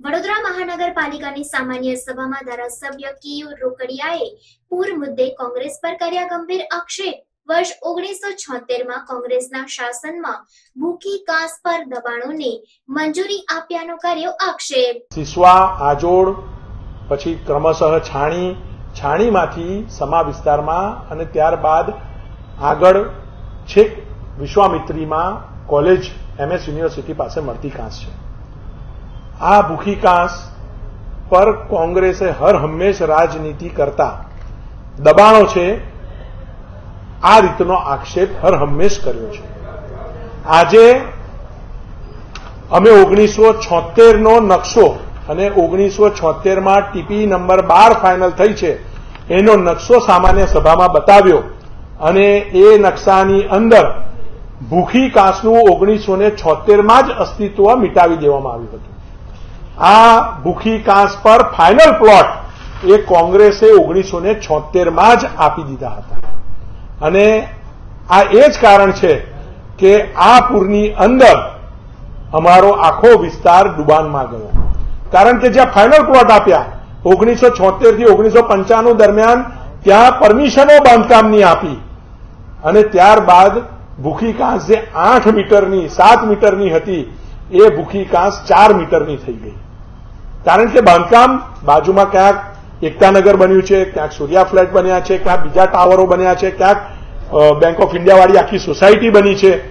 વડોદરા મહાનગરપાલિકાની સામાન્ય સભામાં ધારાસભ્ય કિયુ રોકડિયાએ પૂર મુદ્દે કોંગ્રેસ પર કર્યા ગંભીર આક્ષેપ. વર્ષ ઓગણીસો છોતેરમાં કોંગ્રેસના શાસનમાં ભૂખી કાસ પર દબાણોને મંજૂરી આપ્યાનો કર્યો આક્ષેપ. સિસવા, આજોડ, પછી ક્રમશઃ છાણી, છાણીમાંથી સમા વિસ્તારમાં અને ત્યારબાદ આગળ છેક વિશ્વામિત્રીમાં કોલેજ, એમએસ યુનિવર્સિટી પાસે મળતી કાંસ છે. આ ભૂખી કાંસ પર કોંગ્રેસે હર હંમેશ રાજનીતિ કરતા દબાણો છે, આ રીતનો આક્ષેપ હર હંમેશ કર્યો છે. આજે અમે ઓગણીસો છોતેરનો નકશો અને ઓગણીસો છોતેરમાં ટીપી નંબર બાર ફાઇનલ થઈ છે, એનો નકશો સામાન્ય સભામાં બતાવ્યો અને એ નકશાની અંદર ભૂખી કાંસનું ઓગણીસો ને છોતેરમાં જ અસ્તિત્વ મિટાવી દેવામાં આવ્યું હતું. આ ભૂખી કાંસ પર ફાઇનલ પ્લોટ એ કોંગ્રેસે ઓગણીસો ને છોતેરમાં જ આપી દીધા હતા. અને આ એ જ કારણ છે કે આ પૂરની અંદર અમારો આખો વિસ્તાર ડુબાનમાં ગયો. કારણ કે જ્યાં ફાઇનલ પ્લોટ આપ્યા, ઓગણીસો છોતેરથી ઓગણીસો પંચાણું દરમિયાન ત્યાં પરમિશનો બાંધકામની આપી. અને ત્યારબાદ ભૂખી કાંસ જે આઠ મીટરની, સાત મીટરની હતી, એ ભૂખી કાંસ ચાર મીટરની થઈ ગઈ. કારણ કે બાંધકામ બાજુમાં ક્યાંક એકતાનગર બન્યું છે, ક્યાંક સૂર્યા ફ્લેટ બન્યા છે, ક્યાંક બીજા ટાવરો બન્યા છે, ક્યાંક બેંક ઓફ ઇન્ડિયા વાળી આખી સોસાયટી બની છે.